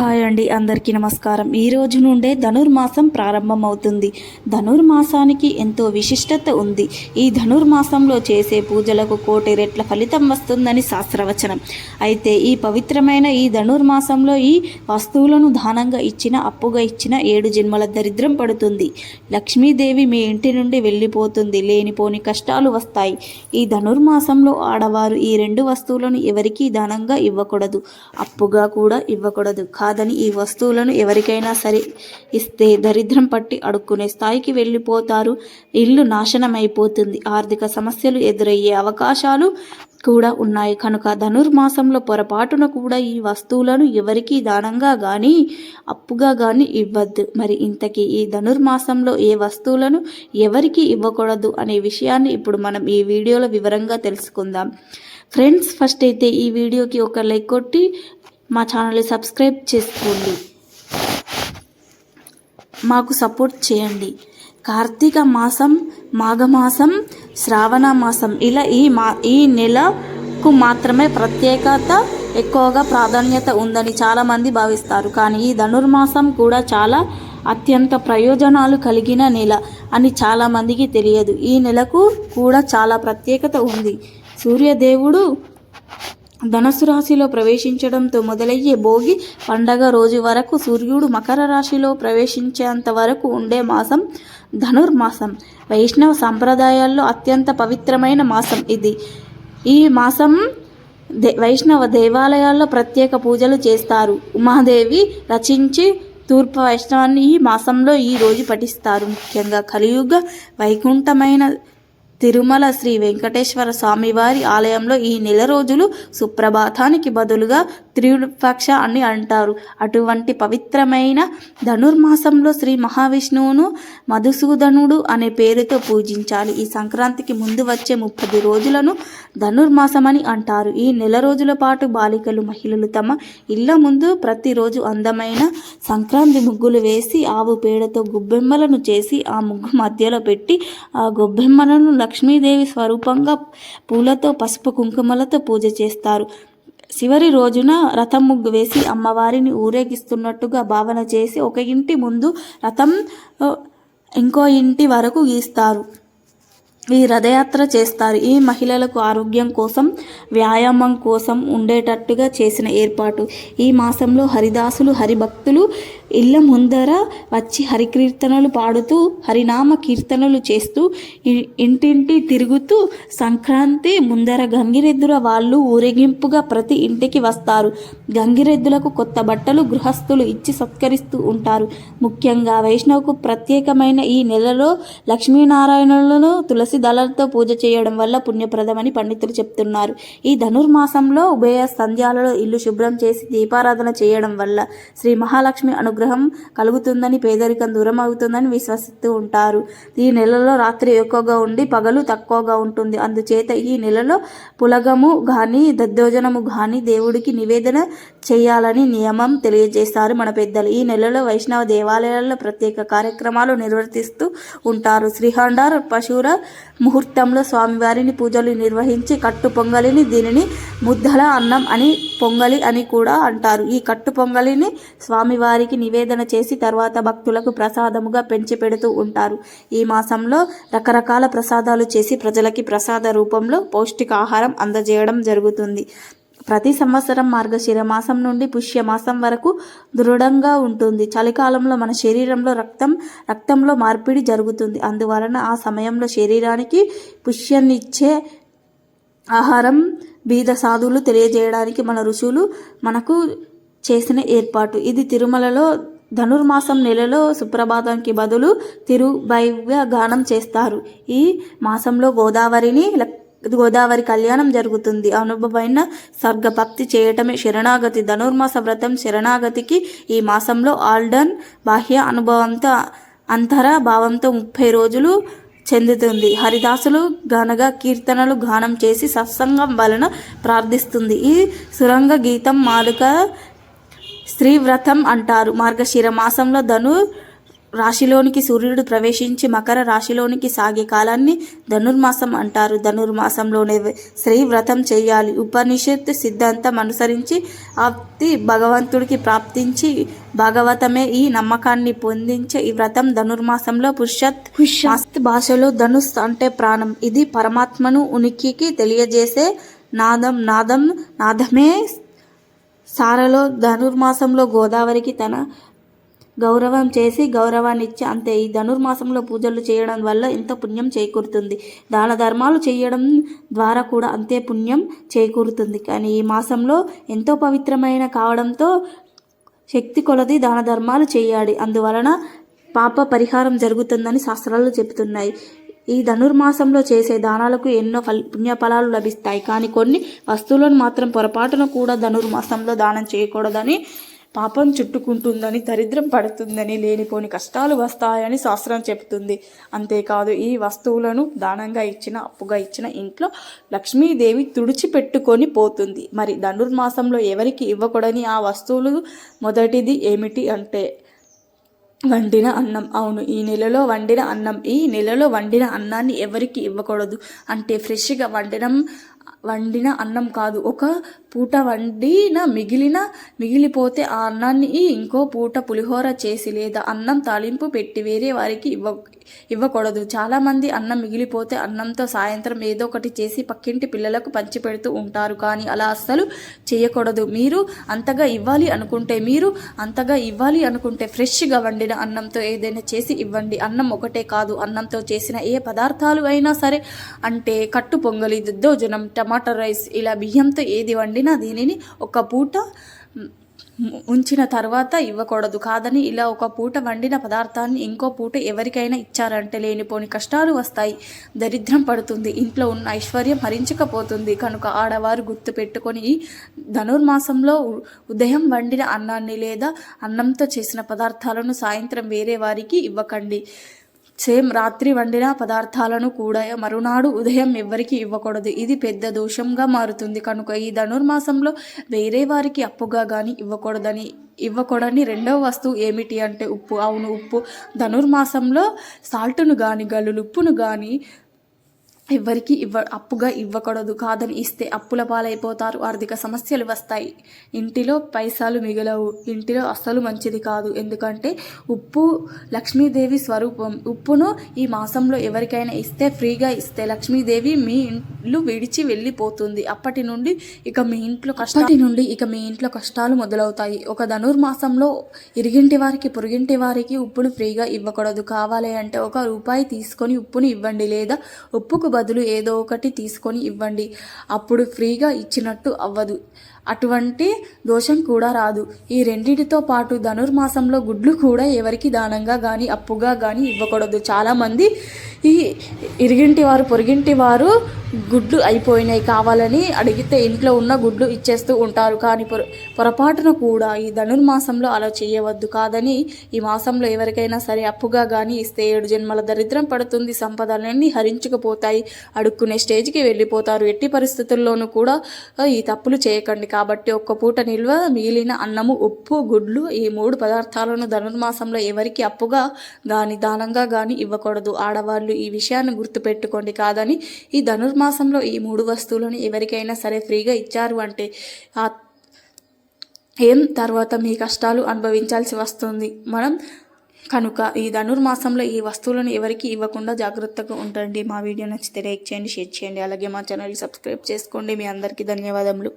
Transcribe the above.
Hi అండి అందరికీ నమస్కారం. ఈ రోజు నుండే ధనుర్మాసం ప్రారంభమవుతుంది. ధనుర్మాసానికి ఎంతో విశిష్టత ఉంది. ఈ ధనుర్మాసంలో చేసే పూజలకు కోటి రెట్ల ఫలితం వస్తుందని శాస్త్రవచనం. అయితే ఈ పవిత్రమైన ఈ ధనుర్మాసంలో ఈ వస్తువులను దానంగా ఇచ్చిన అప్పుగా ఇచ్చిన ఏడు జన్మల దరిద్రం పడుతుంది. లక్ష్మీదేవి మీ ఇంటి నుండి వెళ్ళిపోతుంది. లేనిపోని కష్టాలు వస్తాయి. ఈ ధనుర్మాసంలో ఆడవారు ఈ రెండు వస్తువులను ఎవరికీ దానంగా ఇవ్వకూడదు. అప్పుగా కూడా ఇవ్వకూడదు. కాదని ఈ వస్తువులను ఎవరికైనా సరే ఇస్తే దరిద్రం పట్టి అడుక్కునే స్థాయికి వెళ్ళిపోతారు. ఇల్లు నాశనం అయిపోతుంది ఆర్థిక సమస్యలు ఎదురయ్యే అవకాశాలు కూడా ఉన్నాయి. కనుక ధనుర్మాసంలో పొరపాటున కూడా ఈ వస్తువులను ఎవరికి దానంగా కానీ అప్పుగా కానీ ఇవ్వద్దు. మరి ఇంతకీ ఈ ధనుర్మాసంలో ఏ వస్తువులను ఎవరికి ఇవ్వకూడదు అనే విషయాన్ని ఇప్పుడు మనం ఈ వీడియోలో వివరంగా తెలుసుకుందాం. ఫ్రెండ్స్ ఫస్ట్ అయితే ఈ వీడియోకి ఒక లైక్ కొట్టి మా ఛానల్ని సబ్స్క్రైబ్ చేసుకోండి. మాకు సపోర్ట్ చేయండి. కార్తీక మాసం మాఘమాసం శ్రావణ మాసం ఇలా ఈ మా ఈ నెలకు మాత్రమే ప్రత్యేకత ఎక్కువగా ప్రాధాన్యత ఉందని చాలామంది భావిస్తారు. కానీ ఈ ధనుర్మాసం కూడా చాలా అత్యంత ప్రయోజనాలు కలిగిన నెల అని చాలామందికి తెలియదు. ఈ నెలకు కూడా చాలా ప్రత్యేకత ఉంది. సూర్యదేవుడు ధనుసు రాశిలో ప్రవేశించడంతో మొదలయ్యే భోగి పండగ రోజు వరకు సూర్యుడు మకర రాశిలో ప్రవేశించేంత వరకు ఉండే మాసం ధనుర్మాసం. వైష్ణవ సంప్రదాయాల్లో అత్యంత పవిత్రమైన మాసం ఇది. ఈ మాసం దే వైష్ణవ దేవాలయాల్లో ప్రత్యేక పూజలు చేస్తారు. ఉమాదేవి రచించి తూర్పు వైష్ణవాన్ని ఈ మాసంలో ఈ రోజు పఠిస్తారు. ముఖ్యంగా కలియుగ వైకుంఠమైన తిరుమల శ్రీ వెంకటేశ్వర స్వామివారి ఆలయంలో ఈ నెల రోజులు సుప్రభాతానికి బదులుగా త్రిపక్ష అని అంటారు. అటువంటి పవిత్రమైన ధనుర్మాసంలో శ్రీ మహావిష్ణువును మధుసూదనుడు అనే పేరుతో పూజించాలి. ఈ సంక్రాంతికి ముందు వచ్చే ముప్పది రోజులను ధనుర్మాసమని అంటారు. ఈ నెల రోజుల పాటు బాలికలు మహిళలు తమ ఇళ్ళ ముందు ప్రతిరోజు అందమైన సంక్రాంతి ముగ్గులు వేసి ఆవు పేడతో గొబ్బెమ్మలను చేసి ఆ ముగ్గు మధ్యలో పెట్టి ఆ గొబ్బెమ్మలను లక్ష్మీదేవి స్వరూపంగా పూలతో పసుపు కుంకుమలతో పూజ చేస్తారు. చివరి రోజున రథం ముగ్గు వేసి అమ్మవారిని ఊరేగిస్తున్నట్టుగా భావన చేసి ఒక ఇంటి ముందు రథం ఇంకో ఇంటి వరకు గీస్తారు. ఈ రథయాత్ర చేస్తారు. ఈ మహిళలకు ఆరోగ్యం కోసం వ్యాయామం కోసం ఉండేటట్టుగా చేసిన ఏర్పాటు. ఈ మాసంలో హరిదాసులు హరిభక్తులు ఇళ్ళ ముందర వచ్చి హరికీర్తనలు పాడుతూ హరినామ కీర్తనలు చేస్తూ ఇంటింటి తిరుగుతూ సంక్రాంతి ముందర గంగిరెద్దుల వాళ్ళు ఊరేగింపుగా ప్రతి ఇంటికి వస్తారు. గంగిరెద్దులకు కొత్త బట్టలు గృహస్థులు ఇచ్చి సత్కరిస్తూ ఉంటారు. ముఖ్యంగా వైష్ణవకు ప్రత్యేకమైన ఈ నెలలో లక్ష్మీనారాయణులను తులసి దళాలతో పూజ చేయడం వల్ల పుణ్యప్రదమని పండితులు చెప్తున్నారు. ఈ ధనుర్మాసంలో ఉభయ సంధ్యాలలో ఇల్లు శుభ్రం చేసి దీపారాధన చేయడం వల్ల శ్రీ మహాలక్ష్మి అనుగ్రహం కలుగుతుందని పేదరికం దూరం అవుతుందని విశ్వసిస్తూ ఉంటారు. ఈ నెలలో రాత్రి ఎక్కువగా ఉండి పగలు తక్కువగా ఉంటుంది. అందుచేత ఈ నెలలో పులగము గాని దద్దోజనము గాని దేవుడికి నివేదన చేయాలని నియమం తెలియజేస్తారు మన పెద్దలు ఈ నెలలో వైష్ణవ దేవాలయాల్లో ప్రత్యేక కార్యక్రమాలు నిర్వర్తిస్తూ ఉంటారు. శ్రీహండార్ పశువుల ముహూర్తంలో స్వామివారిని పూజలు నిర్వహించి కట్టు పొంగలిని దీనిని ముద్దల అన్నం అని పొంగలి అని కూడా అంటారు. ఈ కట్టు పొంగలిని స్వామివారికి నివేదన చేసి తర్వాత భక్తులకు ప్రసాదముగా పెంచి పెడుతూ ఉంటారు. ఈ మాసంలో రకరకాల ప్రసాదాలు చేసి ప్రజలకి ప్రసాద రూపంలో పౌష్టికాహారం అందజేయడం జరుగుతుంది. ప్రతి సంవత్సరం మార్గశిర మాసం నుండి పుష్యమాసం వరకు దృఢంగా ఉంటుంది. చలికాలంలో మన శరీరంలో రక్తం రక్తంలో మార్పిడి జరుగుతుంది. అందువలన ఆ సమయంలో శరీరానికి పుష్యాన్నిచ్చే ఆహారం బీద సాధువులు తెలియజేయడానికి మన ఋషులు మనకు చేసిన ఏర్పాటు. ఇది తిరుమలలో ధనుర్మాసం నెలలో సుప్రభాతానికి బదులు తిరుభైవ్య గానం చేస్తారు. ఈ మాసంలో గోదావరిని లక్- గోదావరి కళ్యాణం జరుగుతుంది. అనుభవమైన స్వర్గభక్తి చేయటమే శరణాగతి. ధనుర్మాస వ్రతం శరణాగతికి ఈ మాసంలో ఆల్డన్ బాహ్య అనుభవంతో అంతర భావంతో ముప్పై రోజులు చెందుతుంది. హరిదాసులు గనగా కీర్తనలు గానం చేసి సత్సంగం వలన ప్రార్థిస్తుంది. ఈ సురంగ గీతం మాలుక స్త్రీ వ్రతం అంటారు. మార్గశిర మాసంలో ధను రాశిలోనికి సూర్యుడు ప్రవేశించి మకర రాశిలోనికి సాగే కాలాన్ని ధనుర్మాసం అంటారు. ధనుర్మాసంలోనే స్త్రీ వ్రతం చేయాలి. ఉపనిషత్ సిద్ధాంతం అనుసరించి ఆప్తి భగవంతుడికి ప్రాప్తించి భాగవతమే ఈ నమ్మకాన్ని పొందించే ఈ వ్రతం ధనుర్మాసంలో పుష్యత్ పుష్యత్ భాషలో ధనుస్ అంటే ప్రాణం. ఇది పరమాత్మను ఉనికికి తెలియజేసే నాదం. నాదం నాదమే సారలో ధనుర్మాసంలో గోదావరికి తన గౌరవం చేసి గౌరవాన్ని ఇచ్చి అంతే. ఈ ధనుర్మాసంలో పూజలు చేయడం వల్ల ఎంతో పుణ్యం చేకూరుతుంది. దాన ధర్మాలు చేయడం ద్వారా కూడా అంతే పుణ్యం చేకూరుతుంది. కానీ ఈ మాసంలో ఎంతో పవిత్రమైన కావడంతో శక్తి కొలది దాన ధర్మాలు చేయాలి. అందువలన పాప పరిహారం జరుగుతుందని శాస్త్రాలు చెబుతున్నాయి. ఈ ధనుర్మాసంలో చేసే దానాలకు ఎన్నో ఫల పుణ్యఫలాలు లభిస్తాయి. కానీ కొన్ని వస్తువులను మాత్రం పొరపాటున కూడా ధనుర్మాసంలో దానం చేయకూడదని పాపం చుట్టుకుంటుందని దరిద్రం పడుతుందని లేనిపోని కష్టాలు వస్తాయని శాస్త్రం చెబుతుంది. అంతేకాదు ఈ వస్తువులను దానంగా ఇచ్చిన అప్పుగా ఇచ్చిన ఇంట్లో లక్ష్మీదేవి తుడిచిపెట్టుకొని పోతుంది. మరి ధనుర్మాసంలో ఎవరికి ఇవ్వకూడని ఆ వస్తువులు మొదటిది ఏమిటి అంటే వండిన అన్నం. అవును ఈ నెలలో వండిన అన్నం. ఈ నెలలో వండిన అన్నాన్ని ఎవరికి ఇవ్వకూడదు? అంటే ఫ్రెష్గా వండడం వండిన అన్నం కాదు. ఒక పూట వండిన మిగిలిన మిగిలిపోతే ఆ అన్నాన్ని ఇంకో పూట పులిహోర చేసి లేదా అన్నం తాలింపు పెట్టి వేరే వారికి ఇవ్వ ఇవ్వకూడదు. చాలామంది అన్నం మిగిలిపోతే అన్నంతో సాయంత్రం ఏదో ఒకటి చేసి పక్కింటి పిల్లలకు పంచిపెడుతూ ఉంటారు. కానీ అలా అస్సలు చేయకూడదు. మీరు అంతగా ఇవ్వాలి అనుకుంటే మీరు అంతగా ఇవ్వాలి అనుకుంటే ఫ్రెష్గా వండిన అన్నంతో ఏదైనా చేసి ఇవ్వండి. అన్నం ఒకటే కాదు. అన్నంతో చేసిన ఏ పదార్థాలు అయినా సరే అంటే కట్టు పొంగలి దద్దోజనం టమాటా రైస్ ఇలా బియ్యంతో ఏది వండినా దీనిని ఒక పూట ఉంచిన తర్వాత ఇవ్వకూడదు. కాదని ఇలా ఒక పూట వండిన పదార్థాన్ని ఇంకో పూట ఎవరికైనా ఇచ్చారంటే లేనిపోని కష్టాలు వస్తాయి. దరిద్రం పడుతుంది. ఇంట్లో ఉన్న ఐశ్వర్యం హరించకపోతుంది కనుక ఆడవారు గుర్తు పెట్టుకొని ధనుర్మాసంలో ఉదయం వండిన అన్నాన్ని లేదా అన్నంతో చేసిన పదార్థాలను సాయంత్రం వేరే వారికి ఇవ్వకండి. సేమ్ రాత్రి వండిన పదార్థాలను కూడా మరునాడు ఉదయం ఎవ్వరికి ఇవ్వకూడదు. ఇది పెద్ద దోషంగా మారుతుంది. కనుక ఈ ధనుర్మాసంలో వేరే వారికి అప్పుగా కానీ ఇవ్వకూడదని ఇవ్వకూడని రెండవ వస్తువు ఏమిటి అంటే ఉప్పు. అవును ఉప్పు. ధనుర్మాసంలో సాల్ట్ను కానీ గల్లులు ఉప్పును కానీ ఎవరికి ఇవ్వ అప్పుగా ఇవ్వకూడదు. కాదని ఇస్తే అప్పుల పాలైపోతారు. ఆర్థిక సమస్యలు వస్తాయి. ఇంటిలో పైసలు మిగలవు. ఇంటిలో అస్సలు మంచిది కాదు. ఎందుకంటే ఉప్పు లక్ష్మీదేవి స్వరూపం. ఉప్పును ఈ మాసంలో ఎవరికైనా ఇస్తే ఫ్రీగా ఇస్తే లక్ష్మీదేవి మీ ఇల్లు విడిచి వెళ్ళిపోతుంది. అప్పటి నుండి ఇక మీ ఇంట్లో కష్టాటి నుండి ఇక మీ ఇంట్లో కష్టాలు మొదలవుతాయి. ఒక ధనుర్మాసంలో ఇరిగింటి వారికి పొరుగింటి వారికి ఉప్పును ఫ్రీగా ఇవ్వకూడదు. కావాలి అంటే ఒక రూపాయి తీసుకొని ఉప్పును ఇవ్వండి. లేదా ఉప్పుకు బదులు ఏదో ఒకటి తీసుకొని ఇవ్వండి. అప్పుడు ఫ్రీగా ఇచ్చినట్టు అవ్వదు. అటువంటి దోషం కూడా రాదు. ఈ రెండింటితో పాటు ధనుర్మాసంలో గుడ్లు కూడా ఎవరికి దానంగా కానీ అప్పుగా కానీ ఇవ్వకూడదు. చాలామంది ఈ ఇరిగింటి వారు పొరిగింటి వారు గుడ్లు అయిపోయినాయి కావాలని అడిగితే ఇంట్లో ఉన్న గుడ్లు ఇచ్చేస్తూ ఉంటారు. కానీ పొర పొరపాటున కూడా ఈ ధనుర్మాసంలో అలా చేయవద్దు. కాదని ఈ మాసంలో ఎవరికైనా సరే అప్పుగా కానీ ఇస్తే ఏడు జన్మల దరిద్రం పడుతుంది. సంపదలన్నీ హరించుకుపోతాయి. అడుక్కునే స్టేజ్కి వెళ్ళిపోతారు. ఎట్టి పరిస్థితుల్లోనూ కూడా ఈ తప్పులు చేయకండి. కాబట్టి ఒక్క పూట నిల్వ మిగిలిన అన్నము ఉప్పు గుడ్లు ఈ మూడు పదార్థాలను ధనుర్మాసంలో ఎవరికి అప్పుగా కానీ దానంగా కానీ ఇవ్వకూడదు. ఆడవాళ్ళు ఈ విషయాన్ని గుర్తుపెట్టుకోండి కాదని ఈ ధనుర్మాసంలో ఈ మూడు వస్తువులను ఎవరికైనా సరే ఫ్రీగా ఇచ్చారు అంటే ఆ ఏం తర్వాత మీ కష్టాలు అనుభవించాల్సి వస్తుంది. మనం కనుక ఈ ధనుర్మాసంలో ఈ వస్తువులను ఎవరికి ఇవ్వకుండా జాగ్రత్తగా ఉండండి. మా వీడియో నచ్చితే లైక్ చేయండి షేర్ చేయండి. అలాగే మా ఛానల్ సబ్స్క్రైబ్ చేసుకోండి. మీ అందరికీ ధన్యవాదములు.